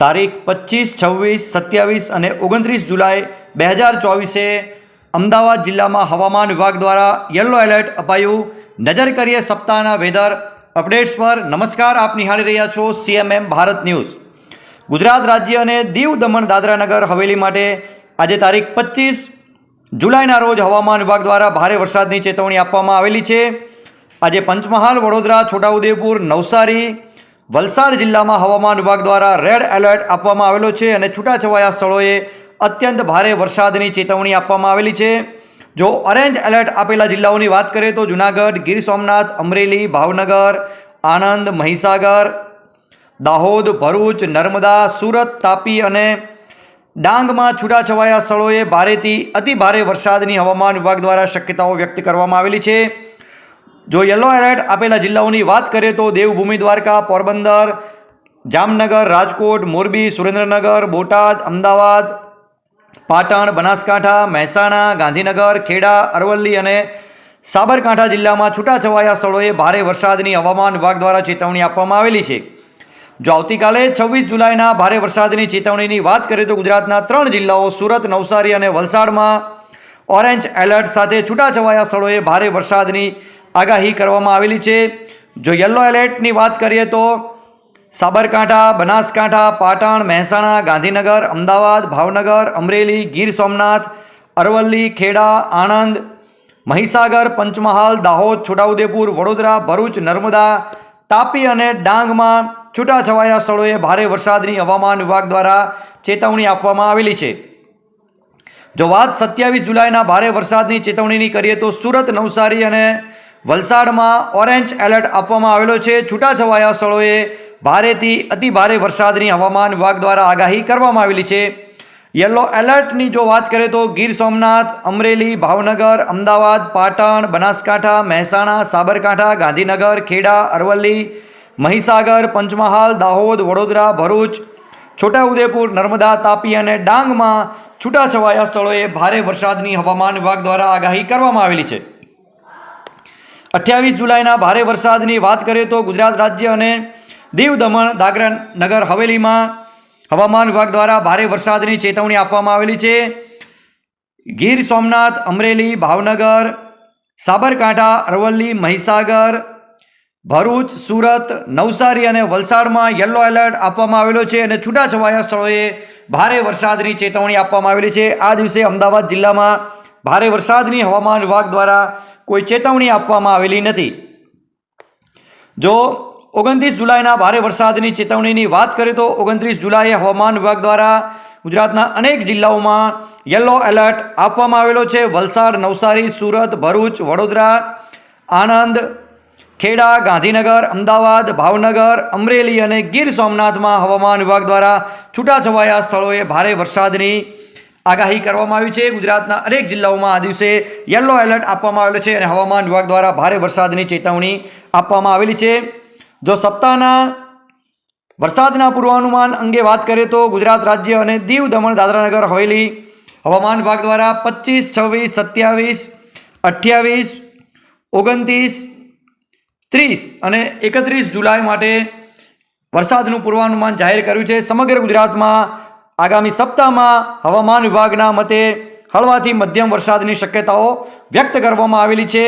તારીખ પચીસ, છવ્વીસ, સત્યાવીસ અને ઓગણત્રીસ જુલાઈ બે હજાર ચોવીસે અમદાવાદ જિલ્લામાં હવામાન વિભાગ દ્વારા યલો એલર્ટ અપાયું. નજર કરીએ સપ્તાહના વેધર અપડેટ્સ પર. નમસ્કાર, આપ નિહાળી રહ્યા છો સીએમએમ ભારત ન્યૂઝ. ગુજરાત રાજ્ય અને દીવ દમણ દાદરા નગર હવેલી માટે આજે તારીખ પચીસ જુલાઈના રોજ હવામાન વિભાગ દ્વારા ભારે વરસાદની ચેતવણી આપવામાં આવેલી છે. આજે પંચમહાલ, વડોદરા, છોટાઉદેપુર, નવસારી વલસાડ જિલ્લામાં હવામાન વિભાગ દ્વારા રેડ એલર્ટ આપવામાં આવેલો છે અને છૂટાછવાયા સ્થળોએ અત્યંત ભારે વરસાદની ચેતવણી આપવામાં આવેલી છે. જો ઓરેન્જ એલર્ટ આપેલા જિલ્લાઓની વાત કરીએ તો જુનાગઢ, ગીર સોમનાથ, અમરેલી, ભાવનગર, આણંદ, મહીસાગર, દાહોદ, ભરૂચ, નર્મદા, સુરત, તાપી અને ડાંગમાં છૂટાછવાયા સ્થળોએ ભારેથી અતિ ભારે વરસાદની હવામાન વિભાગ દ્વારા શક્યતાઓ વ્યક્ત કરવામાં આવેલી છે. જો યલો એલર્ટ આપેલા જિલ્લાઓની વાત કરીએ તો દેવભૂમિ દ્વારકા, પોરબંદર, જામનગર, રાજકોટ, મોરબી, સુરેન્દ્રનગર, બોટાદ, અમદાવાદ, પાટણ, બનાસકાંઠા, મહેસાણા, ગાંધીનગર, ખેડા, અરવલ્લી અને સાબરકાંઠા જિલ્લામાં છૂટાછવાયા સ્થળોએ ભારે વરસાદની હવામાન વિભાગ દ્વારા ચેતવણી આપવામાં આવેલી છે. જો આવતીકાલે છવ્વીસ જુલાઈના ભારે વરસાદની ચેતવણીની વાત કરીએ તો ગુજરાતના ત્રણ જિલ્લાઓ સુરત, નવસારી અને વલસાડમાં ઓરેન્જ એલર્ટ સાથે છૂટાછવાયા સ્થળોએ ભારે વરસાદની આગાહી કરવામાં આવેલી છે. જો યલો એલર્ટની વાત કરીએ તો સાબરકાંઠા, બનાસકાંઠા, પાટણ, મહેસાણા, ગાંધીનગર, અમદાવાદ, ભાવનગર, અમરેલી, ગીર સોમનાથ, અરવલ્લી, ખેડા, આણંદ, મહીસાગર, પંચમહાલ, દાહોદ, છોટાઉદેપુર, વડોદરા, ભરૂચ, નર્મદા, તાપી અને ડાંગમાં છૂટાછવાયા સ્થળોએ ભારે વરસાદની હવામાન વિભાગ દ્વારા ચેતવણી આપવામાં આવેલી છે. જો વાત સત્યાવીસ જુલાઈના ભારે વરસાદની ચેતવણીની કરીએ તો સુરત, નવસારી અને વલસાડમાં ઓરેન્જ એલર્ટ આપવામાં આવેલો છે. છૂટાછવાયા સ્થળોએ ભારેથી અતિ ભારે વરસાદની હવામાન વિભાગ દ્વારા આગાહી કરવામાં આવેલી છે. યલો એલર્ટની જો વાત કરીએ તો ગીર સોમનાથ, અમરેલી, ભાવનગર, અમદાવાદ, પાટણ, બનાસકાંઠા, મહેસાણા, સાબરકાંઠા, ગાંધીનગર, ખેડા, અરવલ્લી, મહીસાગર, પંચમહાલ, દાહોદ, વડોદરા, ભરૂચ, છોટાઉદેપુર, નર્મદા, તાપી અને ડાંગમાં છૂટાછવાયા સ્થળોએ ભારે વરસાદની હવામાન વિભાગ દ્વારા આગાહી કરવામાં આવેલી છે. અઠ્યાવીસ જુલાઈના ભારે વરસાદની વાત કરીએ તો ગુજરાત રાજ્ય અને દીવ દમણ, દાદરા નગર હવેલીમાં હવામાન વિભાગ દ્વારા ભારે વરસાદની ચેતવણી આપવામાં આવેલી છે. ગીર સોમનાથ, અમરેલી, ભાવનગર, સાબરકાંઠા, અરવલ્લી, મહીસાગર, ભરૂચ, સુરત, નવસારી અને વલસાડમાં યલો એલર્ટ આપવામાં આવેલો છે અને છૂટાછવાયા સ્થળોએ ભારે વરસાદની ચેતવણી આપવામાં આવેલી છે. આ દિવસે અમદાવાદ જિલ્લામાં ભારે વરસાદની હવામાન વિભાગ દ્વારા કોઈ ચેતવણી આપવામાં આવેલી નથી. જો ઓગણત્રીસ જુલાઈના ભારે વરસાદની ચેતવણીની વાત કરીએ તો ઓગણત્રીસ જુલાઈએ હવામાન વિભાગ દ્વારા ગુજરાતના અનેક જિલ્લાઓમાં યલો એલર્ટ આપવામાં આવેલો છે. વલસાડ, નવસારી, સુરત, ભરૂચ, વડોદરા, આણંદ, ખેડા, ગાંધીનગર, અમદાવાદ, ભાવનગર, અમરેલી અને ગીર સોમનાથમાં હવામાન વિભાગ દ્વારા છૂટાછવાયા સ્થળોએ ભારે વરસાદની આગાહી કરવામાં આવી છે. ગુજરાતના અનેક જિલ્લાઓમાં આ દિવસે યલો એલર્ટ આપવામાં આવેલો છે અને હવામાન વિભાગ દ્વારા ભારે વરસાદની ચેતવણી આપવામાં આવેલી છે. જો સપ્તાહના વરસાદના પૂર્વાનુમાન અંગે વાત કરીએ તો ગુજરાત રાજ્ય અને દીવ દમણ દાદરાનગર હવેલી હવામાન વિભાગ દ્વારા પચીસ, છવ્વીસ, સત્યાવીસ, અઠ્યાવીસ, ઓગણત્રીસ, ત્રીસ અને એકત્રીસ જુલાઈ માટે વરસાદનું પૂર્વાનુમાન જાહેર કર્યું છે. સમગ્ર ગુજરાતમાં આગામી સપ્તાહમાં હવામાન વિભાગના મતે હળવાથી મધ્યમ વરસાદની શક્યતાઓ વ્યક્ત કરવામાં આવેલી છે.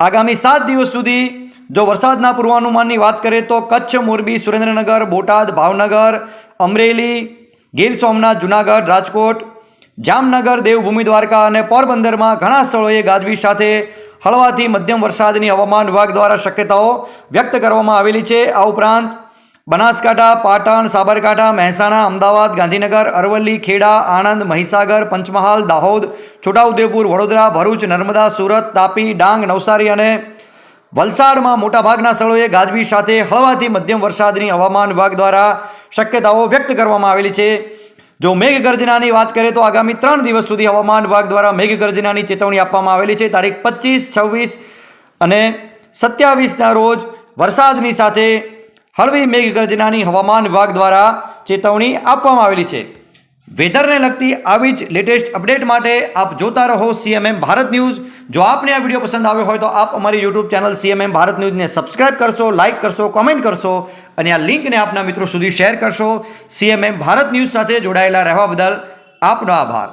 આગામી સાત દિવસ સુધી જો વરસાદના પૂર્વાનુમાનની વાત કરીએ તો કચ્છ, મોરબી, સુરેન્દ્રનગર, બોટાદ, ભાવનગર, અમરેલી, ગીર સોમનાથ, જુનાગઢ, રાજકોટ, જામનગર, દેવભૂમિ, દ્વારકા અને પોરબંદરમાં ઘણા સ્થળોએ ગાજવીજ સાથે હળવાથી મધ્યમ વરસાદની હવામાન વિભાગ દ્વારા શક્યતાઓ વ્યક્ત કરવામાં આવેલી છે. આ ઉપરાંત બનાસકાંઠા, પાટણ, સાબરકાંઠા, મહેસાણા, અમદાવાદ, ગાંધીનગર, અરવલ્લી, ખેડા, આણંદ, મહીસાગર, પંચમહાલ, દાહોદ, છોટાઉદેપુર, વડોદરા, ભરૂચ, નર્મદા, સુરત, તાપી, ડાંગ, નવસારી અને વલસાડમાં મોટાભાગના સ્થળોએ ગાજવીજ સાથે હળવાથી મધ્યમ વરસાદની હવામાન વિભાગ દ્વારા શક્યતાઓ વ્યક્ત કરવામાં આવેલી છે. જો મેઘગર્જનાની વાત કરીએ તો આગામી ત્રણ દિવસ સુધી હવામાન વિભાગ દ્વારા મેઘગર્જનાની ચેતવણી આપવામાં આવેલી છે. તારીખ પચીસ, છવ્વીસ અને સત્યાવીસના રોજ વરસાદની સાથે હળવી મેઘગર્જનાની હવામાન વિભાગ દ્વારા ચેતવણી આપવામાં આવેલી છે. વેધરને લગતી આવી જ લેટેસ્ટ અપડેટ માટે આપ જોતા રહો સીએમએમ ભારત ન્યૂઝ. જો આપને આ વીડિયો પસંદ આવ્યો હોય તો આપ અમારી યુટ્યુબ ચેનલ સીએમએમ ભારત ન્યૂઝને સબસ્ક્રાઇબ કરશો લાઇક કરશો કોમેન્ટ કરશો અને આ લિંકને આપના મિત્રો સુધી શેર કરશો. સીએમએમ ભારત ન્યૂઝ સાથે જોડાયેલા રહેવા બદલ આપનો આભાર.